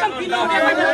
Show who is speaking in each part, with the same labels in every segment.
Speaker 1: ਧਮਕੀ ਲਾਉਂਦੇ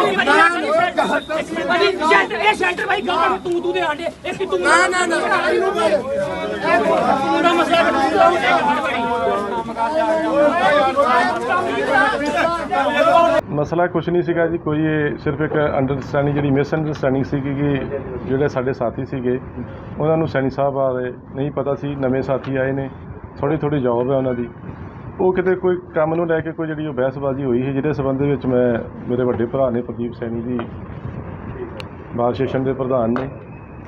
Speaker 1: ਇਹ ਕੌਣ ਹੈ
Speaker 2: ਇਹ ਸੈਂਟਰ ਭਾਈ ਗੱਲ ਤੂੰ ਤੂੰ ਦੇ ਆਂਡੇ ਇਹ ਕਿ ਤੂੰ
Speaker 1: ਨਾ ਨਾ। ਨਾ ਇਹਨੂੰ ਕਰ
Speaker 2: ਪੂਰਾ ਮਸਲਾ
Speaker 3: ਮਸਲਾ ਕੁਝ ਨਹੀਂ ਸੀਗਾ ਜੀ ਕੋਈ ਇਹ ਸਿਰਫ ਇੱਕ ਅੰਡਰਸਟੈਂਡਿੰਗ ਜਿਹੜੀ ਮਿਸ ਅੰਡਰਸਟੈਂਡਿੰਗ ਸੀ ਕਿ ਜਿਹੜੇ ਸਾਡੇ ਸਾਥੀ ਸੀਗੇ ਉਹਨਾਂ ਨੂੰ ਸੈਣੀ ਸਾਹਿਬ ਬਾਰੇ ਨਹੀਂ ਪਤਾ ਸੀ ਨਵੇਂ ਸਾਥੀ ਆਏ ਨੇ ਥੋੜੀ ਥੋੜੀ ਜੌਬ ਹੈ ਉਹਨਾਂ ਦੀ। ਉਹ ਕਿਤੇ ਕੋਈ ਕੰਮ ਨੂੰ ਲੈ ਕੇ ਕੋਈ ਜਿਹੜੀ ਉਹ ਬਹਿਸਬਾਜ਼ੀ ਹੋਈ ਸੀ ਜਿਹਦੇ ਸਬੰਧ ਵਿੱਚ ਮੈਂ ਮੇਰੇ ਵੱਡੇ ਭਰਾ ਨੇ ਪ੍ਰਦੀਪ ਸੈਣੀ ਜੀ ਬਾਲ ਸੈਸ਼ਨ ਦੇ ਪ੍ਰਧਾਨ ਨੇ।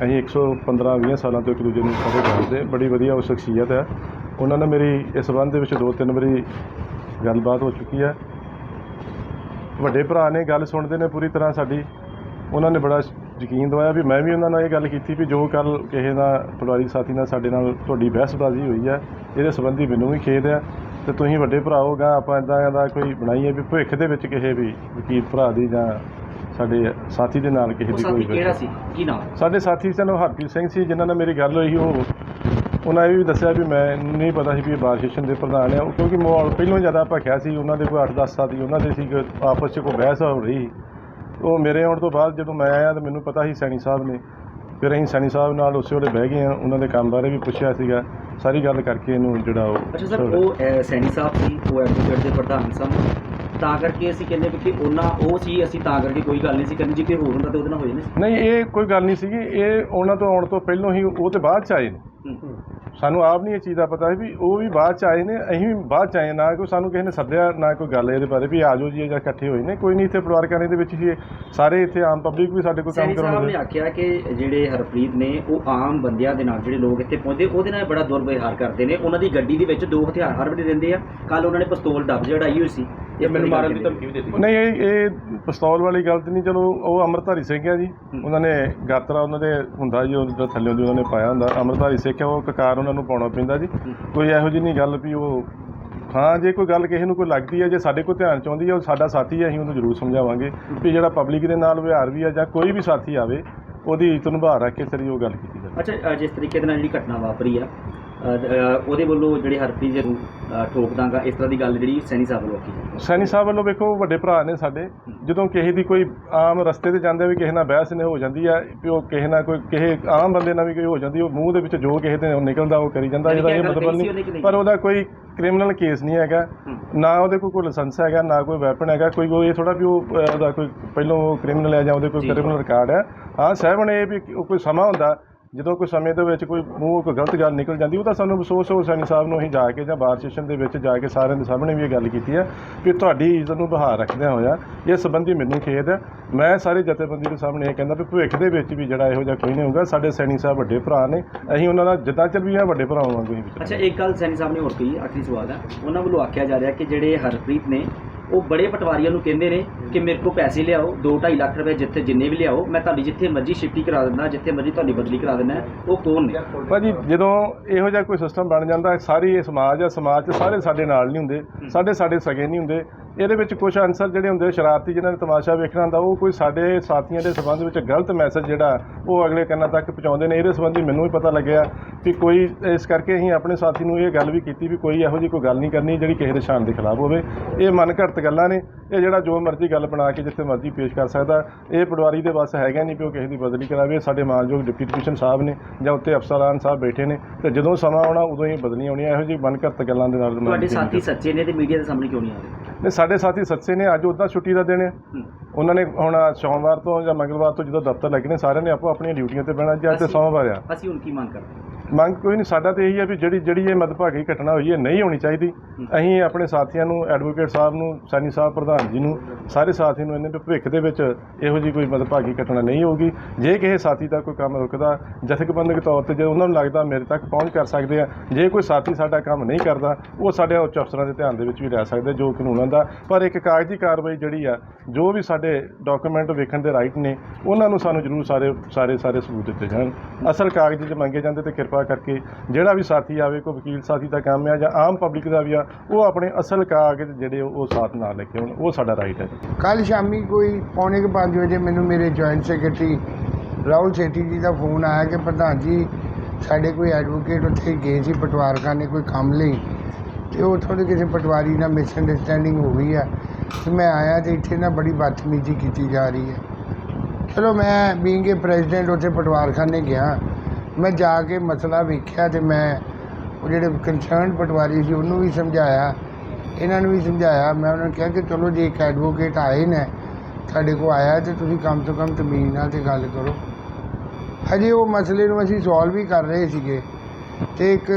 Speaker 3: ਅਸੀਂ 115 20 ਸਾਲਾਂ ਤੋਂ ਇੱਕ ਦੂਜੇ ਨੂੰ ਸਾਰੇ ਜਾਣਦੇ ਬੜੀ ਵਧੀਆ ਉਹ ਸ਼ਖਸੀਅਤ ਹੈ। ਉਹਨਾਂ ਨਾਲ ਮੇਰੀ ਇਸ ਸੰਬੰਧ ਦੇ ਵਿੱਚ ਦੋ ਤਿੰਨ ਵਾਰੀ ਗੱਲਬਾਤ ਹੋ ਚੁੱਕੀ ਹੈ। ਵੱਡੇ ਭਰਾ ਨੇ ਗੱਲ ਸੁਣਦੇ ਨੇ ਪੂਰੀ ਤਰ੍ਹਾਂ ਸਾਡੀ। ਉਹਨਾਂ ਨੇ ਬੜਾ ਯਕੀਨ ਦਵਾਇਆ ਵੀ ਮੈਂ ਵੀ ਉਹਨਾਂ ਨਾਲ ਇਹ ਗੱਲ ਕੀਤੀ ਵੀ ਜੋ ਕੱਲ ਕਿਸੇ ਦਾ ਪਰਿਵਾਰਿਕ ਸਾਥੀ ਨਾਲ ਸਾਡੇ ਨਾਲ ਤੁਹਾਡੀ ਬਹਿਸਬਾਜ਼ੀ ਹੋਈ ਹੈ, ਇਹਦੇ ਸੰਬੰਧੀ ਮੈਨੂੰ ਵੀ ਖੇਦ ਹੈ। ਤੇ ਤੁਸੀਂ ਵੱਡੇ ਭਰਾ ਹੋਗਾ ਆਪਾਂ ਇਦਾਂ ਦਾ ਕੋਈ ਬਣਾਈਏ ਵੀ ਭਵਿੱਖ ਦੇ ਵਿੱਚ ਕਿਸੇ ਵੀ ਵਕੀਲ ਭਰਾ ਦੀ ਜਾਂ ਸਾਡੇ ਸਾਥੀ ਦੇ ਨਾਲ ਕਿਸੇ
Speaker 4: ਉਹ
Speaker 3: ਦੀ
Speaker 4: ਸਾਥੀ
Speaker 3: ਕੋਈ
Speaker 4: ਕਿਹੜਾ ਸੀ? ਕੀ ਨਾਮ?
Speaker 3: ਸਾਡੇ ਸਾਥੀ ਸਨ ਉਹ ਹਰਪ੍ਰੀਤ ਸਿੰਘ ਸੀ ਜਿਨ੍ਹਾਂ ਨਾਲ ਮੇਰੀ ਗੱਲ ਹੋਈ ਉਹ ਉਹਨਾਂ ਇਹ ਵੀ ਦੱਸਿਆ ਵੀ ਮੈਂ ਨਹੀਂ ਪਤਾ ਸੀ ਵੀ ਇਹ ਬਾਰ ਸੈਸ਼ਨ ਦੇ ਪ੍ਰਧਾਨ ਆ ਉਹ ਕਿਉਂਕਿ ਮਾਹੌਲ ਪਹਿਲਾਂ ਜ਼ਿਆਦਾ ਭਖਿਆ ਸੀ ਉਹਨਾਂ ਦੇ ਕੋਈ 8-10 ਸਾਥੀ ਉਹਨਾਂ ਦੇ ਸੀ ਕਿ ਆਪਸ 'ਚ ਕੋਈ ਬਹਿਸ ਹੋ ਰਹੀ ਉਹ ਮੇਰੇ ਆਉਣ ਤੋਂ ਬਾਅਦ ਜਦੋਂ ਮੈਂ ਆਇਆ ਤਾਂ ਮੈਨੂੰ ਪਤਾ ਸੀ ਸੈਣੀ ਸਾਹਿਬ ਨੇ। ਫਿਰ ਅਸੀਂ ਸੈਣੀ ਸਾਹਿਬ ਨਾਲ ਉਸੇ ਵੇਲੇ ਬਹਿ ਗਏ ਆ ਉਹਨਾਂ ਦੇ ਕੰਮ ਬਾਰੇ ਵੀ ਪੁੱਛਿਆ ਸੀਗਾ ਸਾਰੀ ਗੱਲ ਕਰਕੇ ਇਹਨੂੰ ਜਿਹੜਾ ਉਹ
Speaker 4: ਅੱਛਾ ਸਰ ਉਹ ਅਹ, ਸੈਣੀ ਸਾਹਿਬ ਸੀ ਉਹ ਐਡਵੋਕੇਟ ਦੇ ਪ੍ਰਧਾਨ ਸਨ। ਤਾਂ ਕਰਕੇ ਅਸੀਂ ਕਹਿੰਦੇ ਵੀ ਕਿ ਉਹਨਾਂ ਉਹ ਸੀ ਅਸੀਂ ਤਾਂ ਕਰਕੇ ਕੋਈ ਗੱਲ ਨਹੀਂ ਸੀ ਕਰਨੀ ਜੇ ਕੋਈ ਹੋਰ ਹੁੰਦਾ ਤੇ ਉਹਦੇ ਨਾਲ ਹੋ ਜਾਣੀ ਸੀ।
Speaker 3: ਨਹੀਂ ਇਹ ਕੋਈ ਗੱਲ ਨਹੀਂ ਸੀਗੀ। ਇਹ ਉਹਨਾਂ ਤੋਂ ਆਉਣ ਤੋਂ ਪਹਿਲਾਂ ਹੀ ਉਹ ਤੇ ਬਾਅਦ ਚ ਆਏ ਨੇ। ਸਾਨੂੰ ਆਪ ਨਹੀਂ ਇਹ ਚੀਜ਼ ਦਾ ਪਤਾ ਹੈ ਵੀ ਉਹ ਵੀ ਬਾਅਦ ਚ ਆਏ ਨੇ ਅਸੀਂ ਵੀ ਬਾਅਦ ਚ ਆਏ ਨਾ ਕੋਈ ਸਾਨੂੰ ਕਿਸੇ ਨੇ ਸੱਦਿਆ ਨਾ ਕੋਈ ਗੱਲ ਇਹਦੇ ਬਾਰੇ ਵੀ ਆ ਜਾਓ ਜੀ ਜਾਂ ਇਕੱਠੇ ਹੋਏ ਨੇ। ਕੋਈ ਨਹੀਂ ਇੱਥੇ ਪਰਿਵਾਰਕਾਂ ਦੇ ਵਿੱਚ ਹੀ ਸਾਰੇ ਇੱਥੇ ਆਮ ਪਬਲਿਕ ਵੀ ਸਾਡੇ ਕੋਲ ਕੰਮ
Speaker 4: ਸੈਣੀ ਸਾਹਿਬ ਨੇ
Speaker 3: ਕਰਾਉਂਦੇ
Speaker 4: ਆਖਿਆ ਕਿ ਜਿਹੜੇ ਹਰਪ੍ਰੀਤ ਨੇ ਉਹ ਆਮ ਬੰਦਿਆਂ ਦੇ ਨਾਲ ਜਿਹੜੇ ਲੋਕ ਇੱਥੇ ਪਹੁੰਚਦੇ ਉਹਦੇ ਨਾਲ ਬੜਾ ਦੁਰਵਿਵਹਾਰ ਕਰਦੇ ਨੇ। ਉਹਨਾਂ ਦੀ ਗੱਡੀ ਦੇ ਵਿੱਚ ਦੋ ਹਥਿਆਰ ਹਰ ਵੇਲੇ ਦਿੰਦੇ ਆ। ਕੱਲ ਉਹਨਾਂ ਨੇ ਪਿਸਤੌਲ ਡੱਬ ਚੜਾਈ ਹੋਈ ਸੀ। ਇਹ ਮੈਨੂੰ ਮਾਰਨ ਦੀ ਧਮਕੀ ਵੀ ਦਿੱਤੀ?
Speaker 3: ਨਹੀਂ ਇਹ ਇਹ ਪਿਸਤੌਲ ਵਾਲੀ ਗੱਲ ਤੇ ਨਹੀਂ ਚਲੋ ਉਹ ਅੰਮ੍ਰਿਤਧਾਰੀ ਸਿੰਘ ਆ ਜੀ। ਉਹਨਾਂ ਨੇ ਗਾਤਰਾ ਉਹਨਾਂ ਦੇ ਹੁੰਦਾ ਜੀ ਉਹਦੇ ਥੱਲੇ ਦੀ ਉਹਨਾਂ ਨੇ ਪਾਇਆ ਹੁੰਦਾ। ਅੰਮ੍ਰਿਤਧਾਰੀ ਸਿੱਖ ਆ ਉਹ ਕਕਾਰ ਉਹਨਾਂ ਨੂੰ ਪਾਉਣਾ ਪੈਂਦਾ ਜੀ। ਕੋਈ ਇਹੋ ਜਿਹੀ ਨਹੀਂ ਗੱਲ ਵੀ ਉਹ ਹਾਂ ਜੇ ਕੋਈ ਗੱਲ ਕਿਸੇ ਨੂੰ ਕੋਈ ਲੱਗਦੀ ਹੈ ਜੇ ਸਾਡੇ ਕੋਲ ਧਿਆਨ ਚ ਆਉਂਦੀ ਹੈ ਉਹ ਸਾਡਾ ਸਾਥੀ ਹੈ ਅਸੀਂ ਉਹਨੂੰ ਜ਼ਰੂਰ ਸਮਝਾਵਾਂਗੇ। ਵੀ ਜਿਹੜਾ ਪਬਲਿਕ ਦੇ ਨਾਲ ਵਿਹਾਰ ਵੀ ਹੈ ਜਾਂ ਕੋਈ ਵੀ ਸਾਥੀ ਆਵੇ ਉਹਦੀ ਇੱਜ਼ਤ ਨਿਭਾ ਰੱਖ ਕੇ ਸਰੀ ਉਹ ਗੱਲ ਕੀਤੀ ਜਾਵੇ।
Speaker 4: ਅੱਛਾ ਜਿਸ ਤਰੀਕੇ ਦੇ ਨਾਲ ਜਿਹੜੀ ਘਟਨਾ ਵਾਪਰੀ ਆ ਉਹਦੇ ਵੱਲੋਂ ਜਿਹੜੇ ਹਰਪ੍ਰੀਤ ਜੀ ਨੂੰ ਠੋਕ ਦਾਂਗਾ ਇਸ ਤਰ੍ਹਾਂ ਦੀ ਗੱਲ ਜਿਹੜੀ ਸੈਣੀ ਸਾਹਿਬ ਵੱਲੋਂ ਆਖੀ
Speaker 3: ਸੈਣੀ ਸਾਹਿਬ ਵੱਲੋਂ ਵੇਖੋ ਵੱਡੇ ਭਰਾ ਨੇ ਸਾਡੇ। ਜਦੋਂ ਕਿਸੇ ਦੀ ਕੋਈ ਆਮ ਰਸਤੇ ਤੇ ਜਾਂਦੇ ਵੀ ਕਿਸੇ ਨਾਲ ਬਹਿਸ ਨੇ ਹੋ ਜਾਂਦੀ ਹੈ ਵੀ ਉਹ ਕਿਸੇ ਨਾਲ ਕੋਈ ਕਿਸੇ ਆਮ ਬੰਦੇ ਨਾਲ ਵੀ ਕੋਈ ਹੋ ਜਾਂਦੀ ਉਹ ਮੂੰਹ ਦੇ ਵਿੱਚ ਜੋ ਕਿਸੇ ਤੇ ਨਿਕਲਦਾ ਉਹ ਕਰੀ ਜਾਂਦਾ ਇਹਦਾ ਇਹ ਮਤਲਬ ਨਹੀਂ? ਪਰ ਉਹਦਾ ਕੋਈ ਕ੍ਰਿਮੀਨਲ ਕੇਸ ਨਹੀਂ ਹੈਗਾ ਨਾ ਉਹਦੇ ਕੋਲ ਕੋਈ ਲਾਇਸੈਂਸ ਹੈਗਾ ਨਾ ਕੋਈ ਵੈਪਨ ਹੈਗਾ ਕੋਈ ਉਹ ਇਹ ਥੋੜਾ ਵੀ ਉਹ ਉਹਦਾ ਕੋਈ ਪਹਿਲੋਂ ਕ੍ਰਿਮੀਨਲ ਹੈ ਜਾਂ ਉਹਦੇ ਕੋਈ। ਕ੍ਰਿਮੀਨਲ ਰਿਕਾਰਡ ਹੈ। ਹਾਂ ਸਹਿਬਣ ਇਹ ਵੀ ਕੋਈ ਸਮਾਂ ਹੁੰਦਾ ਜਦੋਂ ਕੋਈ ਸਮੇਂ ਦੇ ਵਿੱਚ ਕੋਈ ਮੂੰਹ ਕੋਈ ਗਲਤ ਗੱਲ ਨਿਕਲ ਜਾਂਦੀ, ਉਹ ਤਾਂ ਸਾਨੂੰ ਅਫਸੋਸ ਹੋ ਸੈਣੀ ਸਾਹਿਬ ਨੂੰ ਅਸੀਂ ਜਾ ਕੇ ਜਾਂ ਬਾਰ ਸੈਸ਼ਨ ਦੇ ਵਿੱਚ ਜਾ ਕੇ ਸਾਰਿਆਂ ਦੇ ਸਾਹਮਣੇ ਵੀ ਇਹ ਗੱਲ ਕੀਤੀ ਹੈ ਵੀ ਤੁਹਾਡੀ ਇੱਜ਼ਤ ਨੂੰ ਬਹਾਰ ਰੱਖਦਿਆਂ ਹੋਇਆ ਇਹ ਸੰਬੰਧੀ ਮੈਨੂੰ ਖੇਦ ਹੈ। ਮੈਂ ਸਾਰੇ ਜਥੇਬੰਦੀ ਦੇ ਸਾਹਮਣੇ ਇਹ ਕਹਿੰਦਾ ਵੀ ਭਵਿੱਖ ਦੇ ਵਿੱਚ ਵੀ ਜਿਹੜਾ ਇਹੋ ਜਿਹਾ ਕੋਈ ਨਹੀਂ ਹੋਊਗਾ, ਸਾਡੇ ਸੈਣੀ ਸਾਹਿਬ ਵੱਡੇ ਭਰਾ ਨੇ, ਅਸੀਂ ਉਹਨਾਂ ਨਾਲ ਜਿੱਦਾਂ ਚੱਲ ਵੀ ਆ ਵੱਡੇ ਭਰਾ ਵਾਂਗੂ ਹੀ
Speaker 4: ਅੱਛਾ, ਇੱਕ ਗੱਲ ਸੈਣੀ ਸਾਹਿਬ ਨੇ ਹੋਰ ਕਹੀ, ਆਖਰੀ ਸਵਾਲ ਹੈ। ਉਹਨਾਂ ਵੱਲੋਂ ਆਖਿਆ ਜਾ ਰਿਹਾ ਕਿ ਜਿਹੜੇ ਹਰਪ੍ਰੀਤ ਨੇ ਉਹ ਬੜੇ ਪਟਵਾਰੀਆਂ ਨੂੰ ਕਹਿੰਦੇ ਨੇ ਕਿ ਮੇਰੇ ਕੋਲ ਪੈਸੇ ਲਿਆਓ 2.5 ਲੱਖ ਰੁਪਏ ਜਿੱਥੇ ਜਿੰਨੇ ਵੀ ਲਿਆਓ ਮੈਂ ਤੁਹਾਡੀ ਜਿੱਥੇ ਮਰਜ਼ੀ ਸ਼ਿਫਟੀ ਕਰਾ ਦਿੰਦਾ ਜਿੱਥੇ ਮਰਜ਼ੀ ਤੁਹਾਡੀ ਬਦਲੀ ਕਰਾ ਦਿੰਦਾ ਉਹ ਕੌਣ ਨੇ?
Speaker 3: ਭਾਜੀ ਜਦੋਂ ਇਹੋ ਜਿਹਾ ਕੋਈ ਸਿਸਟਮ ਬਣ ਜਾਂਦਾ ਸਾਰੀ ਇਹ ਸਮਾਜ ਆ ਸਮਾਜ 'ਚ ਸਾਰੇ ਸਾਡੇ ਨਾਲ ਨਹੀਂ ਹੁੰਦੇ ਸਾਡੇ ਸਾਡੇ ਸਗੇ ਨਹੀਂ ਹੁੰਦੇ। ਇਹਦੇ ਵਿੱਚ ਕੁਝ ਅਨਸਰ ਜਿਹੜੇ ਹੁੰਦੇ ਸ਼ਰਾਰਤੀ ਜਿਨ੍ਹਾਂ ਨੇ ਤਮਾਸ਼ਾ ਵੇਖਣਾ ਹੁੰਦਾ ਉਹ ਕੋਈ ਸਾਡੇ ਸਾਥੀਆਂ ਦੇ ਸੰਬੰਧ ਵਿੱਚ ਗਲਤ ਮੈਸੇਜ ਜਿਹੜਾ ਉਹ ਅਗਲੇ ਕੰਨਾਂ ਤੱਕ ਪਹੁੰਚਾਉਂਦੇ ਨੇ। ਇਹਦੇ ਸੰਬੰਧੀ ਮੈਨੂੰ ਵੀ ਪਤਾ ਲੱਗਿਆ ਕਿ ਕੋਈ ਇਸ ਕਰਕੇ ਅਸੀਂ ਆਪਣੇ ਸਾਥੀ ਨੂੰ ਇਹ ਗੱਲ ਵੀ ਕੀਤੀ ਵੀ ਕੋਈ ਇਹੋ ਜਿਹੀ ਕੋਈ ਗੱਲ ਨਹੀਂ ਕਰਨੀ ਜਿਹੜੀ ਕਿਸੇ ਦੇ ਸ਼ਾਨ ਦੇ ਖਿਲਾਫ ਹੋਵੇ। ਇਹ ਮਨ ਘੜਤ ਗੱਲਾਂ ਨੇ। ਇਹ ਜਿਹੜਾ ਜੋ ਮਰਜ਼ੀ ਗੱਲ ਬਣਾ ਕੇ ਜਿੱਥੇ ਮਰਜ਼ੀ ਪੇਸ਼ ਕਰ ਸਕਦਾ। ਇਹ ਪਟਵਾਰੀ ਦੇ ਬਸ ਹੈਗਾ ਨਹੀਂ ਵੀ ਉਹ ਕਿਸੇ ਦੀ ਬਦਲੀ ਕਰਾਵੇ। ਸਾਡੇ ਮਾਨਯੋਗ ਡਿਪਟੀ ਕਮਿਸ਼ਨ ਸਾਹਿਬ ਨੇ ਜਾਂ ਉੱਤੇ ਅਫਸਰਾਨ ਸਾਹਿਬ ਬੈਠੇ ਨੇ। ਤੇ ਜਦੋਂ ਸਮਾਂ ਆਉਣਾ ਉਦੋਂ ਹੀ ਬਦਲੀਆਂ ਆਉਣੀਆਂ ਇਹੋ ਜਿਹੀ ਮਨ ਘੜਤ ਗੱਲਾਂ ਦੇ ਨਾਲ
Speaker 4: ਤੁਹਾਡੇ ਸਾਥੀ ਸੱਚੇ ਨੇ ਤੇ ਮੀਡੀਆ ਦੇ ਸਾਹਮਣੇ ਕਿਉਂ ਨਹੀਂ ਆ ਰਹੇ?
Speaker 3: ਨੇ ਸਾਡੇ ਸਾਥੀ ਸੱਚੇ ਨੇ। ਅੱਜ ਉੱਦਾਂ ਛੁੱਟੀ ਦਾ ਦਿਨ ਹੈ। ਉਹਨਾਂ ਨੇ ਹੁਣ ਸੋਮਵਾਰ ਤੋਂ ਜਾਂ ਮੰਗਲਵਾਰ ਤੋਂ ਜਦੋਂ ਦਫ਼ਤਰ ਲੱਗੇ ਨੇ ਸਾਰਿਆਂ ਨੇ ਆਪੋ ਆਪਣੀਆਂ ਡਿਊਟੀਆਂ ਤੇ ਬਹਿਣਾ। ਜੀ ਅੱਜ ਤੇ ਸੋਮਵਾਰ ਆ।
Speaker 4: ਅਸੀਂ ਹੁਣ ਕੀ ਮੰਗ ਕਰਦੇ?
Speaker 3: ਮੰਗ ਕੋਈ ਨਹੀਂ, ਸਾਡਾ ਤੇ ਇਹੀ ਹੈ ਵੀ ਜਿਹੜੀ ਜਿਹੜੀ ਇਹ ਮਦਭਾਗੀ ਘਟਨਾ ਹੋਈ ਹੈ ਨਹੀਂ ਹੋਣੀ ਚਾਹੀਦੀ। ਅਸੀਂ ਆਪਣੇ ਸਾਥੀਆਂ ਨੂੰ ਐਡਵੋਕੇਟ ਸਾਹਿਬ ਨੂੰ ਸਾਨੀ ਸਾਹਿਬ, ਪ੍ਰਧਾਨ ਜੀ ਨੂੰ, ਸਾਰੇ ਸਾਥੀ ਨੂੰ ਇਹਨੇ ਦੇ ਭਵਿੱਖ ਦੇ ਵਿੱਚ ਇਹੋ ਜੀ ਕੋਈ ਮਦਭਾਗੀ ਘਟਨਾ ਨਹੀਂ ਹੋਊਗੀ। ਜੇ ਕਿਸੇ ਸਾਥੀ ਦਾ ਕੋਈ ਕੰਮ ਰੁਕਦਾ, ਜਥੇਬੰਦਕ ਤੌਰ ਤੇ ਜੇ ਉਹਨਾਂ ਨੂੰ ਲੱਗਦਾ ਮੇਰੇ ਤੱਕ ਪਹੁੰਚ ਕਰ ਸਕਦੇ ਆ, ਜੇ ਕੋਈ ਸਾਥੀ ਸਾਡਾ ਕੰਮ ਨਹੀਂ ਕਰਦਾ, ਉਹ ਸਾਡੇ ਉੱਚ ਅਫਸਰਾਂ ਦੇ ਧਿਆਨ ਦੇ ਵਿੱਚ ਵੀ ਰਹਿ ਸਕਦੇ, ਜੋ ਕਾਨੂੰਨਾਂ ਦਾ। ਪਰ ਇੱਕ ਕਾਗਜ਼ੀ ਕਾਰਵਾਈ ਜਿਹੜੀ ਆ, ਜੋ ਵੀ ਸਾਡੇ ਡਾਕੂਮੈਂਟ ਵੇਖਣ ਦੇ ਰਾਈਟ ਨੇ, ਉਹਨਾਂ ਨੂੰ ਸਾਨੂੰ ਜ਼ਰੂਰ ਸਾਰੇ ਸਾਰੇ ਸਾਰੇ ਸਬੂਤ ਦਿੱਤੇ ਜਾਣ। ਅਸਲ ਕਾਗਜ਼ ਜੇ ਮੰਗੇ ਜਾਂਦੇ ਤੇ ਕਿਰਪਾ ਕਰਕੇ ਜਿਹੜਾ ਵੀ ਸਾਥੀ ਆਵੇ, ਕੋਈ ਵਕੀਲ ਸਾਥੀ ਦਾ ਕੰਮ ਆ ਜਾਂ ਆਮ ਪਬਲਿਕ ਦਾ ਵੀ ਆ ਉਹ ਆਪਣੇ ਅਸਲ ਕਾਗਜ਼ ਜਿਹੜੇ ਉਹ ਸਾਥ ਨਾਲ ਲੈ ਕੇ ਆਉਣ, ਉਹ ਸਾਡਾ ਰਾਈਟ ਹੈ।
Speaker 1: ਕੱਲ ਸ਼ਾਮੀ ਕੋਈ ਪੌਣੇ ਕੁ ਪੰਜ ਵਜੇ ਮੈਨੂੰ ਮੇਰੇ ਜੁਆਇੰਟ ਸੈਕਟਰੀ ਰਾਹੁਲ ਸੇਠੀ ਜੀ ਦਾ ਫੋਨ ਆਇਆ ਕਿ ਪ੍ਰਧਾਨ ਜੀ, ਸਾਡੇ ਕੋਈ ਐਡਵੋਕੇਟ ਉੱਥੇ ਗਏ ਸੀ ਪਟਵਾਰਖਾਨੇ ਕੋਈ ਕੰਮ ਲਈ ਤੇ ਉਹ ਦੇ ਕਿਸੇ ਪਟਵਾਰੀ ਨਾਲ ਮਿਸਅੰਡਰਸਟੈਂਡਿੰਗ ਹੋ ਗਈ ਆ। ਤੇ ਮੈਂ ਆਇਆ ਤੇ ਇੱਥੇ ਨਾ ਬੜੀ ਬਦਤਮੀਜ਼ੀ ਕੀਤੀ ਜਾ ਰਹੀ ਹੈ। ਚਲੋ ਮੈਂ ਬੀਇੰਗ ਏ ਪ੍ਰੈਜ਼ੀਡੈਂਟ ਉੱਥੇ ਪਟਵਾਰਖਾਨੇ ਗਿਆ। ਮੈਂ ਜਾ ਕੇ ਮਸਲਾ ਵੇਖਿਆ ਤੇ ਮੈਂ ਉਹ ਜਿਹੜੇ ਕੰਸਰਨਡ ਪਟਵਾਰੀ ਸੀ ਉਹਨੂੰ ਵੀ ਸਮਝਾਇਆ। ਇਹਨਾਂ ਨੂੰ ਵੀ ਸਮਝਾਇਆ। ਮੈਂ ਉਹਨਾਂ ਨੂੰ ਕਿਹਾ ਕਿ ਚਲੋ ਜੇ ਇੱਕ ਐਡਵੋਕੇਟ ਆਏ ਨੇ ਸਾਡੇ ਕੋਲ ਆਇਆ ਤੇ ਤੁਸੀਂ ਕਮ ਤੋਂ ਕਮ ਤਮੀਜ਼ ਨਾਲ ਤੇ ਗੱਲ ਕਰੋ। ਹਜੇ ਉਹ ਮਸਲੇ ਨੂੰ ਅਸੀਂ ਸੋਲਵ ਵੀ ਕਰ ਰਹੇ ਸੀਗੇ। ਤੇ ਇੱਕ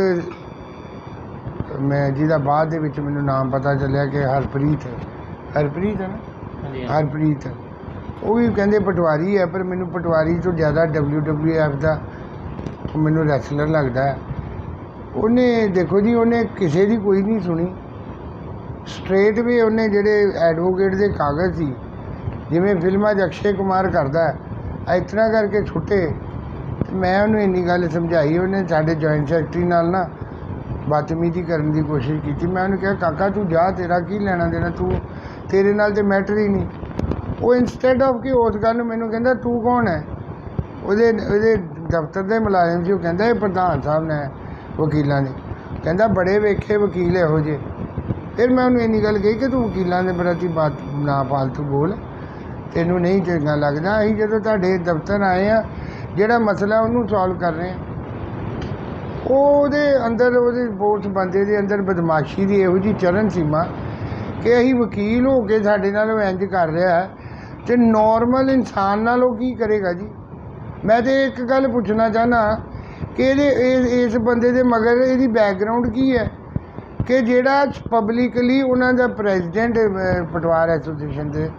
Speaker 1: ਮੈਂ ਜਿਹਦਾ ਬਾਅਦ ਦੇ ਵਿੱਚ ਮੈਨੂੰ ਨਾਮ ਪਤਾ ਚੱਲਿਆ ਕਿ ਹਰਪ੍ਰੀਤ ਹਰਪ੍ਰੀਤ ਹੈ ਨਾ? ਹਰਪ੍ਰੀਤ। ਉਹ ਵੀ ਕਹਿੰਦੇ ਪਟਵਾਰੀ ਹੈ ਪਰ ਮੈਨੂੰ ਪਟਵਾਰੀ ਤੋਂ ਜ਼ਿਆਦਾ WWF ਦਾ ਮੈਨੂੰ ਰੈਸਲਰ ਲੱਗਦਾ ਹੈ। ਉਹਨੇ, ਦੇਖੋ ਜੀ, ਉਹਨੇ ਕਿਸੇ ਦੀ ਕੋਈ ਨਹੀਂ ਸੁਣੀ। ਸਟ੍ਰੇਟ ਵੀ ਉਹਨੇ ਜਿਹੜੇ ਐਡਵੋਕੇਟ ਦੇ ਕਾਗਜ਼ ਸੀ, ਜਿਵੇਂ ਫਿਲਮਾਂ 'ਚ ਅਕਸ਼ੇ ਕੁਮਾਰ ਕਰਦਾ ਹੈ ਇਸ ਤਰ੍ਹਾਂ ਕਰਕੇ ਛੁੱਟੇ। ਤੇ ਮੈਂ ਉਹਨੂੰ ਇੰਨੀ ਗੱਲ ਸਮਝਾਈ, ਉਹਨੇ ਸਾਡੇ ਜੁਆਇੰਟ ਸੈਕਟਰੀ ਨਾਲ ਨਾ ਬਦਤਮੀਜ਼ੀ ਕਰਨ ਦੀ ਕੋਸ਼ਿਸ਼ ਕੀਤੀ। ਮੈਂ ਉਹਨੂੰ ਕਿਹਾ, ਕਾਕਾ, ਤੂੰ ਜਾ, ਤੇਰਾ ਕੀ ਲੈਣਾ ਦੇਣਾ? ਤੂੰ, ਤੇਰੇ ਨਾਲ ਤੇ ਮੈਟਰ ਹੀ ਨਹੀਂ। ਉਹ ਇਨਸਟੈਡ ਆਫ ਕਿ ਉਸ ਗੱਲ ਨੂੰ ਮੈਨੂੰ ਕਹਿੰਦਾ, ਤੂੰ ਕੌਣ ਹੈ? ਉਹਦੇ ਉਹਦੇ ਦਫ਼ਤਰ ਦੇ ਮੁਲਾਜ਼ਮ ਸੀ, ਉਹ ਕਹਿੰਦਾ, ਇਹ ਪ੍ਰਧਾਨ ਸਾਹਿਬ ਨੇ ਵਕੀਲਾਂ ਦੇ ਕਹਿੰਦਾ, ਬੜੇ ਵੇਖੇ ਵਕੀਲ ਇਹੋ ਜਿਹੇ। ਫਿਰ ਮੈਂ ਉਹਨੂੰ ਇੰਨੀ ਗੱਲ ਕਹੀ ਕਿ ਤੂੰ ਵਕੀਲਾਂ ਦੇ ਪ੍ਰਤੀ ਬਾਤ ਨਾ ਫਾਲਤੂ ਬੋਲ। ਤੈਨੂੰ ਨਹੀਂ ਚੰਗਾ ਲੱਗਦਾ। ਅਸੀਂ ਜਦੋਂ ਤੁਹਾਡੇ ਦਫ਼ਤਰ ਆਏ ਆ ਜਿਹੜਾ ਮਸਲਾ ਉਹਨੂੰ ਸੋਲਵ ਕਰ ਰਹੇ ਆ ਉਹਦੇ ਅੰਦਰ, ਉਹਦੇ ਉਸ ਬੰਦੇ ਦੇ ਅੰਦਰ ਬਦਮਾਸ਼ੀ ਦੀ ਇਹੋ ਜੀ ਚਰਨ ਸੀਮਾ ਕਿ ਅਸੀਂ ਵਕੀਲ ਹੋ ਕੇ ਸਾਡੇ ਨਾਲ ਉਹ ਇੰਜ ਕਰ ਰਿਹਾ ਹੈ ਤੇ ਨਾਰਮਲ ਇਨਸਾਨ ਨਾਲ ਉਹ ਕੀ ਕਰੇਗਾ ਜੀ? ਮੈਂ ਤੇ ਇੱਕ ਗੱਲ ਪੁੱਛਣਾ ਚਾਹਨਾ ਕਿ ਇਹਦੇ ਇਹ- ਇਸ ਬੰਦੇ ਦੇ ਮਗਰ ਇਹਦੀ ਬੈਕਗ੍ਰਾਉਂਡ ਕੀ ਹੈ? ਕਿ ਜਿਹੜਾ ਪਬਲਿਕਲੀ ਉਹਨਾਂ ਦਾ ਪ੍ਰੈਜ਼ੀਡੈਂਟ ਪਟਵਾਰ ਐਸੋਸੀਏਸ਼ਨ ਦੇ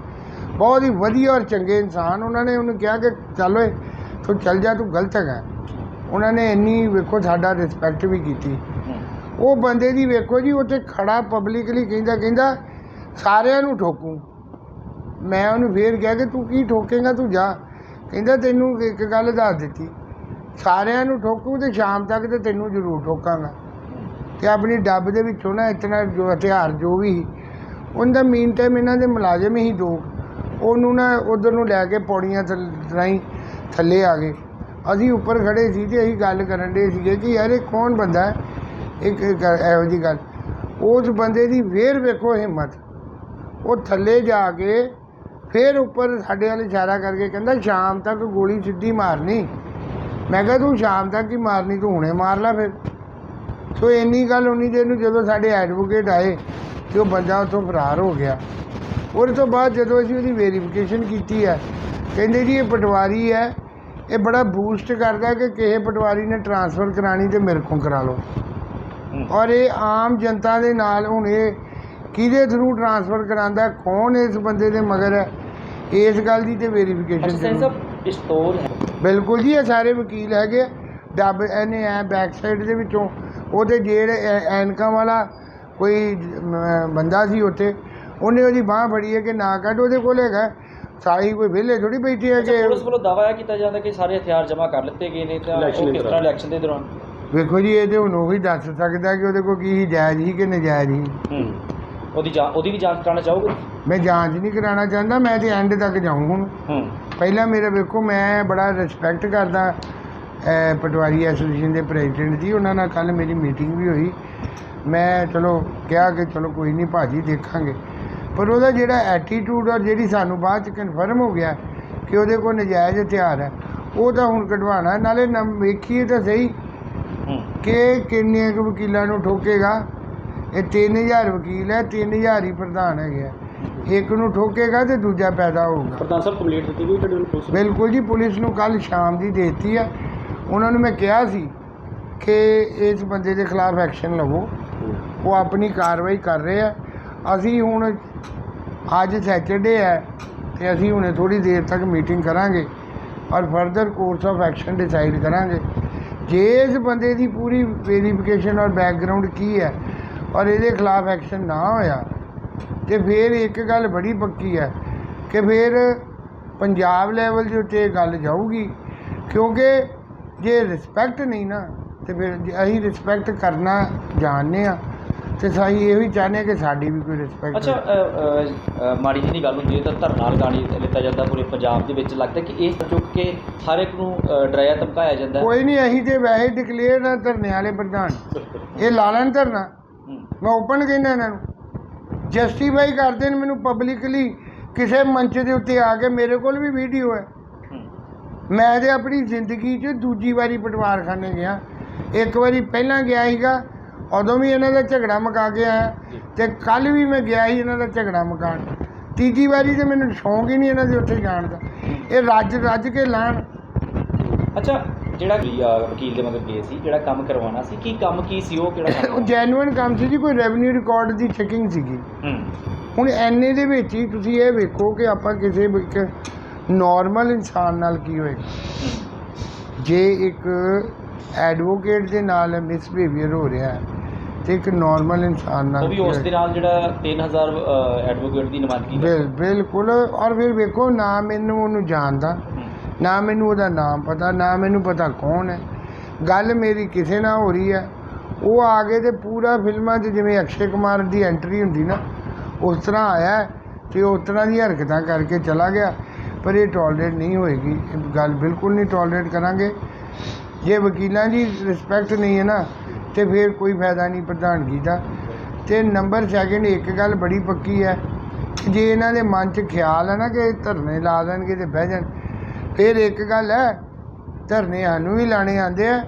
Speaker 1: ਬਹੁਤ ਹੀ ਵਧੀਆ ਔਰ ਚੰਗੇ ਇਨਸਾਨ ਉਹਨਾਂ ਨੇ ਉਹਨੂੰ ਕਿਹਾ ਕਿ ਚੱਲ ਓਏ, ਤੂੰ ਚੱਲ ਜਾ, ਤੂੰ ਗਲਤ ਹੈਗਾ। ਉਹਨਾਂ ਨੇ ਇੰਨੀ ਵੇਖੋ ਸਾਡਾ ਰਿਸਪੈਕਟ ਵੀ ਕੀਤੀ। ਉਹ ਬੰਦੇ ਦੀ ਵੇਖੋ ਜੀ, ਉੱਥੇ ਖੜਾ ਪਬਲਿਕਲੀ ਕਹਿੰਦਾ ਕਹਿੰਦਾ, ਸਾਰਿਆਂ ਨੂੰ ਠੋਕੂ। ਮੈਂ ਉਹਨੂੰ ਫੇਰ ਕਿਹਾ ਕਿ ਤੂੰ ਕੀ ਠੋਕੇਗਾ, ਤੂੰ ਜਾ। ਕਹਿੰਦਾ, ਤੈਨੂੰ ਇੱਕ ਗੱਲ ਦੱਸ ਦਿੱਤੀ। ਸਾਰਿਆਂ ਨੂੰ ਠੋਕੂ ਤੇ ਸ਼ਾਮ ਤੱਕ ਤੇ ਤੈਨੂੰ ਜ਼ਰੂਰ ਠੋਕਾਂਗਾ। ਤੇ ਆਪਣੀ ਡੱਬ ਦੇ ਵਿੱਚੋਂ ਨਾ ਇਤਨਾ ਜੋ ਹਥਿਆਰ ਜੋ ਵੀ ਸੀ, ਉਹਦਾ ਮੀਨ ਟਾਈਮ ਇਹਨਾਂ ਦੇ ਮੁਲਾਜ਼ਮ ਹੀ ਦੋ। ਉਹਨੂੰ ਨਾ ਉਧਰ ਨੂੰ ਲੈ ਕੇ ਪੌੜੀਆਂ ਥੱਲ- ਰਾਹੀਂ ਥੱਲੇ ਆ ਗਏ। ਅਸੀਂ ਉੱਪਰ ਖੜੇ ਸੀ ਤੇ ਅਸੀਂ ਗੱਲ ਕਰਨ ਦੇ ਸੀਗੇ ਕਿ ਯਾਰ ਇਹ ਕੌਣ ਬੰਦਾ ਹੈ? ਇੱਕ ਇਹੋ ਜੀ ਗੱਲ। ਉਸ ਬੰਦੇ ਦੀ ਫੇਰ ਵੇਖੋ ਹਿੰਮਤ। ਉਹ ਥੱਲੇ ਜਾ ਕੇ ਫੇਰ ਉੱਪਰ ਸਾਡੇ ਵੱਲ ਇਸ਼ਾਰਾ ਕਰਕੇ ਕਹਿੰਦਾ ਸ਼ਾਮ ਤੱਕ ਗੋਲੀ ਸਿੱਧੀ ਮਾਰਨੀ। ਮੈਂ ਕਿਹਾ ਤੂੰ ਸ਼ਾਮ ਤੱਕ ਹੀ ਮਾਰਨੀ ਤੂੰ ਹੁਣੇ ਮਾਰ ਲੈ ਫਿਰ। ਸੋ ਇੰਨੀ ਗੱਲ ਉਨੀ ਦੇਰ ਨੂੰ ਜਦੋਂ ਸਾਡੇ ਐਡਵੋਕੇਟ ਆਏ ਤੇ ਉਹ ਬੰਦਾ ਉੱਥੋਂ ਫਰਾਰ ਹੋ ਗਿਆ। ਉਹਦੇ ਤੋਂ ਬਾਅਦ ਜਦੋਂ ਅਸੀਂ ਉਹਦੀ ਵੈਰੀਫਿਕੇਸ਼ਨ ਕੀਤੀ ਹੈ ਕਹਿੰਦੇ ਜੀ ਇਹ ਪਟਵਾਰੀ ਹੈ ਇਹ ਬੜਾ ਬੂਸਟ ਕਰਦਾ ਕਿ ਕਿਸੇ ਪਟਵਾਰੀ ਨੇ ਟਰਾਂਸਫਰ ਕਰਾਣੀ ਤੇ ਮੇਰੇ ਕੋਲ ਕਰਾ ਲਓ। ਔਰ ਇਹ ਆਮ ਜਨਤਾ ਦੇ ਨਾਲ ਹੁਣ ਇਹ ਕਿਹਦੇ ਥਰੂ ਟਰਾਂਸਫਰ ਕਰਾਂਦਾ ਕੌਣ ਇਸ ਬੰਦੇ ਦੇ ਮਗਰ ਹੈ ਇਸ ਗੱਲ ਦੀ ਤੇ ਵੈਰੀਫਿਕੇਸ਼ਨ
Speaker 4: ਆਫ ਪਿਸਤੌਲ ਹੈ।
Speaker 1: ਬਿਲਕੁਲ ਜੀ ਇਹ ਸਾਰੇ ਵਕੀਲ ਹੈਗੇ ਆ। ਡੱਬ ਇਹਨੇ ਐ ਬੈਕ ਸਾਈਡ ਦੇ ਵਿੱਚੋਂ ਉਹਦੇ ਜਿਹੜੇ ਐਨਕਾਂ ਵਾਲਾ ਕੋਈ ਬੰਦਾ ਸੀ ਉੱਥੇ ਉਹਨੇ ਉਹਦੀ ਬਾਹ ਫੜੀ ਹੈ ਕਿ ਨਾ ਕੱਢ ਉਹਦੇ ਕੋਲ ਹੈਗਾ। ਸਾਈ ਕੋਈ ਵਿਹਲੇ ਥੋੜੀ ਬੈਠੀ ਹੈ ਕਿ
Speaker 4: ਪੁਲਿਸ ਵੱਲੋਂ ਦਾਅਵਾ ਇਹ ਕੀਤਾ ਜਾਂਦਾ ਕਿ ਸਾਰੇ ਹਥਿਆਰ ਜਮ੍ਹਾਂ ਕਰ ਲਿੱਤੇ ਗਏ ਨੇ ਤਾਂ ਉਹ ਕਿਸ ਤਰ੍ਹਾਂ ਇਲੈਕਸ਼ਨ ਦੇ ਦੌਰਾਨ?
Speaker 1: ਵੇਖੋ ਜੀ ਇਹ ਤੇ ਹੁਣ ਉਹੀ ਦੱਸ ਸਕਦਾ ਕਿ ਉਹਦੇ ਕੋਲ ਕੀ ਸੀ, ਜਾਇਜ਼ ਹੀ ਕਿ ਨਜਾਇਜ਼ ਹੀ।
Speaker 4: ਹੂੰ। ਉਹਦੀ ਜਾਂ ਉਹਦੀ ਵੀ ਜਾਂਚ ਕਰਾਉਣਾ ਚਾਹੋਗੇ?
Speaker 1: ਮੈਂ ਜਾਂਚ ਨਹੀਂ ਕਰਾਉਣਾ ਚਾਹੁੰਦਾ ਮੈਂ ਤੇ ਐਂਡ ਤੱਕ ਜਾਊਂ ਹੁਣ।
Speaker 4: ਹੂੰ।
Speaker 1: ਪਹਿਲਾਂ ਮੇਰਾ ਵੇਖੋ ਮੈਂ ਬੜਾ ਰਿਸਪੈਕਟ ਕਰਦਾ ਅਹ, ਪਟਵਾਰੀ ਐਸੋਸੀਏਸ਼ਨ ਦੇ ਪ੍ਰੈਜ਼ੀਡੈਂਟ ਜੀ ਉਹਨਾਂ ਨਾਲ ਕੱਲ ਮੇਰੀ ਮੀਟਿੰਗ ਵੀ ਹੋਈ। ਮੈਂ ਚਲੋ ਕਿਹਾ ਕਿ ਚਲੋ ਕੋਈ ਨਹੀਂ ਭਾਜੀ ਦੇਖਾਂਗੇ। ਪਰ ਉਹਦਾ ਜਿਹੜਾ ਐਟੀਟਿਊਡ ਔਰ ਜਿਹੜੀ ਸਾਨੂੰ ਬਾਅਦ ਚ ਕਨਫਰਮ ਹੋ ਗਿਆ ਕਿ ਉਹਦੇ ਕੋਲ ਨਜਾਇਜ਼ ਹਥਿਆਰ ਹੈ ਉਹ ਤਾਂ ਹੁਣ ਕਢਵਾਉਣਾ। ਹੈ। ਨਾਲੇ ਨਮ ਵੇਖੀਏ ਤਾਂ ਸਹੀ
Speaker 4: ਹੂੰ।
Speaker 1: ਕਿ ਕਿੰਨੇ ਕੁ ਵਕੀਲਾਂ ਨੂੰ ਠੋਕੇਗਾ। ਇਹ 3000 ਵਕੀਲ ਹੈ 3000 ਹੀ ਪ੍ਰਧਾਨ ਹੈਗੇ ਆ। ਇੱਕ ਨੂੰ ਠੋਕੇਗਾ ਤੇ ਦੂਜਾ ਪੈਦਾ ਹੋਊਗਾ।
Speaker 4: ਪ੍ਰਧਾਨ ਸਾਹਿਬ ਕੰਪਲੀਟ ਦਿੱਤੀ ਗਈ ਤੁਹਾਡੇ ਵੱਲੋਂ ਪੁਲਿਸ
Speaker 1: ਬਿਲਕੁਲ ਜੀ ਪੁਲਿਸ ਨੂੰ ਕੱਲ ਸ਼ਾਮ ਦੀ ਦੇ ਦਿੱਤੀ ਹੈ ਉਹਨਾਂ ਨੂੰ ਮੈਂ ਕਿਹਾ ਸੀ ਕਿ ਇਸ ਬੰਦੇ ਦੇ ਖਿਲਾਫ ਐਕਸ਼ਨ ਲਵੋ। ਉਹ ਆਪਣੀ ਕਾਰਵਾਈ ਕਰ ਰਹੇ ਆ। ਅਸੀਂ ਹੁਣ ਅੱਜ ਸੈਟਰਡੇ ਹੈ ਤੇ ਅਸੀਂ ਹੁਣੇ ਥੋੜੀ ਦੇਰ ਤੱਕ ਮੀਟਿੰਗ ਕਰਾਂਗੇ ਔਰ further course of action decide ਕਰਾਂਗੇ। ਜੇ ਇਸ ਬੰਦੇ ਦੀ ਪੂਰੀ ਵੈਰੀਫਿਕੇਸ਼ਨ ਔਰ ਬੈਕਗ੍ਰਾਉਂਡ ਕੀ ਹੈ ਔਰ ਇਹਦੇ ਖਿਲਾਫ ਐਕਸ਼ਨ ਨਾ ਹੋਇਆ ਤੇ ਫਿਰ ਇੱਕ ਗੱਲ ਬੜੀ ਪੱਕੀ ਹੈ ਕਿ ਫਿਰ ਪੰਜਾਬ ਲੈਵਲ ਦੇ ਉੱਤੇ ਇਹ ਗੱਲ ਜਾਊਗੀ ਕਿਉਂਕਿ ਜੇ ਰਿਸਪੈਕਟ ਨਹੀਂ ਨਾ ਤੇ ਫਿਰ ਜੇ ਅਸੀਂ ਰਿਸਪੈਕਟ ਕਰਨਾ ਜਾਣਦੇ ਆ ਤੇ ਅਸੀਂ ਇਹ ਵੀ ਚਾਹੁੰਦੇ ਹਾਂ ਕਿ ਸਾਡੀ ਵੀ ਕੋਈ ਰਿਸਪੈਕਟ
Speaker 4: ਅੱਛਾ ਮਾੜੀ ਜਿਹੀ ਨਹੀਂ ਗੱਲ ਹੁੰਦੀ ਹੈ ਤਾਂ ਧਰਨਾ ਲਗਾਣੀ ਲਿੱਤਾ ਜਾਂਦਾ ਪੂਰੇ ਪੰਜਾਬ ਦੇ ਵਿੱਚ ਲੱਗਦਾ ਕਿ ਇਹ ਚੁੱਕ ਕੇ ਹਰ ਇੱਕ ਨੂੰ ਡਰਾਇਆ ਧਮਕਾਇਆ ਜਾਂਦਾ
Speaker 1: ਕੋਈ ਨਹੀਂ ਅਸੀਂ ਤੇ ਵੈਸੇ ਡਿਕਲੇਅਰ ਨਾ ਧਰਨੇ ਵਾਲੇ ਪ੍ਰਧਾਨ। ਇਹ ਲਾ ਲੈਣ ਧਰਨਾ। ਮੈਂ ਓਪਨ ਕਹਿੰਦਾ ਇਹਨਾਂ ਨੂੰ। ਜਸਟੀਫਾਈ ਕਰਦੇ ਨੇ ਮੈਨੂੰ ਪਬਲਿਕਲੀ ਕਿਸੇ ਮੰਚ ਦੇ ਉੱਤੇ ਆ ਕੇ ਮੇਰੇ ਕੋਲ ਵੀ ਵੀਡੀਓ ਹੈ। ਮੈਂ ਤੇ ਆਪਣੀ ਜ਼ਿੰਦਗੀ 'ਚ ਦੂਜੀ ਵਾਰੀ ਪਟਵਾਰਖਾਨੇ ਗਿਆ। ਇੱਕ ਵਾਰੀ ਪਹਿਲਾਂ ਗਿਆ ਸੀਗਾ, ਉਦੋਂ ਵੀ ਇਹਨਾਂ ਦਾ ਝਗੜਾ ਮੁਕਾ ਕੇ ਆਇਆ ਤੇ ਕੱਲ ਵੀ ਮੈਂ ਗਿਆ ਸੀ ਇਹਨਾਂ ਦਾ ਝਗੜਾ ਮੁਕਾਉਣ। ਤੀਜੀ ਵਾਰੀ ਤੇ ਮੈਨੂੰ ਸ਼ੌਂਕ ਹੀ ਨਹੀਂ ਇਹਨਾਂ ਦੇ ਉੱਥੇ ਜਾਣ ਦਾ। ਇਹ ਰੱਜ ਰੱਜ ਕੇ ਲਾਣ।
Speaker 4: ਅੱਛਾ ਜਿਹੜਾ ਵੀ, ਵਕੀਲ ਦੇ ਮਗਰ ਗਏ ਸੀ ਜਿਹੜਾ ਕੰਮ ਕਰਵਾਉਣਾ ਸੀ ਕੀ ਕੰਮ ਕੀ ਸੀ ਉਹ ਕਿਹੜਾ ਕੰਮ?
Speaker 1: ਉਹ ਜੈਨੂਇਨ ਕੰਮ ਸੀ ਜੀ ਕੋਈ ਰੈਵਨਿਊ ਰਿਕਾਰਡ ਦੀ ਚੈਕਿੰਗ ਸੀਗੀ। ਹੁਣ ਐਨੇ ਦੇ ਵਿੱਚ ਹੀ ਤੁਸੀਂ ਇਹ ਵੇਖੋ ਕਿ ਆਪਾਂ ਕਿਸੇ ਇੱਕ ਨਾਰਮਲ ਇਨਸਾਨ ਨਾਲ ਕੀ ਹੋਏਗਾ ਜੇ ਇੱਕ ਐਡਵੋਕੇਟ ਦੇ ਨਾਲ ਮਿਸਬੀਹੇਵੀਅਰ ਹੋ ਰਿਹਾ ਹੈ ਤੇ ਇੱਕ ਨਾਰਮਲ ਇਨਸਾਨ ਨਾਲ
Speaker 4: ਉਹ ਵੀ ਉਸ ਦੇ? ਨਾਲ ਜਿਹੜਾ 3000 ਐਡਵੋਕੇਟ ਦੀ।
Speaker 1: ਬਿਲ ਬਿਲਕੁਲ ਔਰ ਫਿਰ ਵੇਖੋ ਨਾ ਮੈਨੂੰ ਉਹਨੂੰ ਜਾਣਦਾ। ਨਾ ਮੈਨੂੰ ਉਹਦਾ ਨਾਮ ਪਤਾ, ਨਾ ਮੈਨੂੰ ਪਤਾ ਕੌਣ ਹੈ। ਗੱਲ ਮੇਰੀ ਕਿਸੇ ਨਾਲ ਹੋ ਰਹੀ ਹੈ। ਉਹ ਆ ਗਏ ਤੇ ਪੂਰਾ ਫਿਲਮਾਂ 'ਚ ਜਿਵੇਂ ਅਕਸ਼ੇ ਕੁਮਾਰ ਦੀ ਐਂਟਰੀ ਹੁੰਦੀ ਨਾ, ਉਸ ਤਰ੍ਹਾਂ ਆਇਆ ਤੇ ਉਸ ਤਰ੍ਹਾਂ ਦੀਆਂ ਹਰਕਤਾਂ ਕਰਕੇ ਚਲਾ ਗਿਆ। ਪਰ ਇਹ ਟੋਲਰੇਟ ਨਹੀਂ ਹੋਏਗੀ। ਇਹ ਗੱਲ ਬਿਲਕੁਲ ਨਹੀਂ ਟੋਲਰੇਟ ਕਰਾਂਗੇ। ਜੇ ਵਕੀਲਾਂ ਦੀ ਰਿਸਪੈਕਟ ਨਹੀਂ ਹੈ ਨਾ, ਤੇ ਫਿਰ ਕੋਈ ਫਾਇਦਾ ਨਹੀਂ ਪ੍ਰਧਾਨਗੀ ਦਾ। ਤੇ ਨੰਬਰ ਸੈਕਿੰਡ ਇੱਕ ਗੱਲ ਬੜੀ ਪੱਕੀ ਹੈ। ਜੇ ਇਹਨਾਂ ਦੇ ਮਨ 'ਚ ਖਿਆਲ ਹੈ ਨਾ ਕਿ ਧਰਨੇ ਲਾ ਦੇਣਗੇ ਤੇ ਬਹਿ ਜਾਣ ਫਿਰ ਇੱਕ ਗੱਲ ਹੈ ਧਰਨੇ ਸਾਨੂੰ ਵੀ ਲਾਣੇ ਆਉਂਦੇ ਆ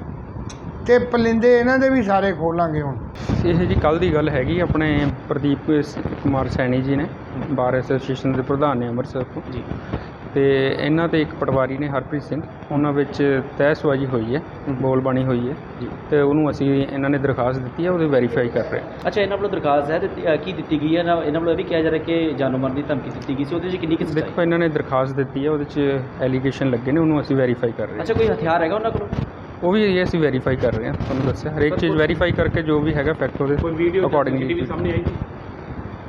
Speaker 1: ਤੇ ਪਲਿੰਦੇ ਇਹਨਾਂ ਦੇ ਵੀ ਸਾਰੇ ਖੋਲਾਂਗੇ ਹੁਣ।
Speaker 5: ਇਹ ਜੀ ਕੱਲ ਦੀ ਗੱਲ ਹੈਗੀ ਆਪਣੇ ਪ੍ਰਦੀਪ ਕੁਮਾਰ ਸੈਣੀ ਜੀ ਨੇ ਬਾਰ ਐਸੋਸੀਏਸ਼ਨ ਦੇ ਪ੍ਰਧਾਨ ਨੇ ਅੰਮ੍ਰਿਤਸਰ ਤੋਂ।
Speaker 4: ਜੀ।
Speaker 5: ਤੇ ਇਹਨਾਂ ਤੇ ਇੱਕ ਪਟਵਾਰੀ ਨੇ ਹਰਪ੍ਰੀਤ ਸਿੰਘ ਉਹਨਾਂ ਵਿੱਚ ਤਹਿਸਵਾਜੀ ਹੋਈ ਹੈ ਬੋਲਬਾਣੀ ਹੋਈ ਹੈ ਤੇ ਉਹਨੂੰ ਅਸੀਂ ਇਹਨਾਂ ਨੇ ਦਰਖਾਸਤ ਦਿੱਤੀ ਹੈ ਉਹਦੇ ਵੈਰੀਫਾਈ ਕਰ ਰਹੇ ਹਾਂ।
Speaker 4: ਅੱਛਾ ਇਹਨਾਂ ਵੱਲੋਂ ਦਰਖਾਸਤ ਹੈ ਦਿੱਤੀ- ਅ, ਕੀ ਦਿੱਤੀ ਗਈ ਹੈ? ਨਾ ਇਹਨਾਂ ਵੱਲੋਂ ਇਹ ਵੀ ਕਿਹਾ ਜਾ ਰਿਹਾ ਕਿ ਜਾਨੋਂ ਮਾਰਨ ਦੀ ਧਮਕੀ ਦਿੱਤੀ ਗਈ ਸੀ ਉਹਦੇ 'ਚ ਕਿੰਨੀ ਕਿਸ
Speaker 5: ਦੇਖੋ ਇਹਨਾਂ ਨੇ ਦਰਖਾਸਤ ਦਿੱਤੀ ਹੈ ਉਹਦੇ 'ਚ ਐਲੀਗੇਸ਼ਨ ਲੱਗੇ ਨੇ ਉਹਨੂੰ ਅਸੀਂ ਵੈਰੀਫਾਈ ਕਰ ਰਹੇ ਹਾਂ।
Speaker 4: ਅੱਛਾ ਕੋਈ ਹਥਿਆਰ ਹੈਗਾ ਉਹਨਾਂ ਕੋਲ?
Speaker 5: ਉਹ ਵੀ ਇਹ ਅਸੀਂ ਵੈਰੀਫਾਈ ਕਰ ਰਹੇ ਹਾਂ ਤੁਹਾਨੂੰ ਦੱਸਿਆ। ਹਰੇਕ ਚੀਜ਼ ਵੈਰੀਫਾਈ ਕਰਕੇ ਜੋ ਵੀ ਹੈਗਾ ਫੈਕਟ ਉਹਦੇ ਅਕੋਰਡਿੰਗਲੀ ਸਾਹਮਣੇ ਆਈ?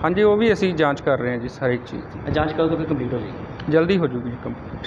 Speaker 5: ਹਾਂਜੀ ਉਹ ਵੀ ਅਸੀਂ ਜਾਂਚ ਕਰ ਰਹੇ ਹਾਂ ਜੀ ਹਰੇਕ ਚੀਜ਼ ਦੀ।
Speaker 4: ਜਾਂਚ ਕਦੋਂ ਤੱਕ ਕੰਪਲੀਟ ਹੋ ਜਾਏਗੀ?
Speaker 5: ਜਲਦੀ ਹੋ ਜੂਗੀ ਜੀ ਕੰਪਲੀਟ।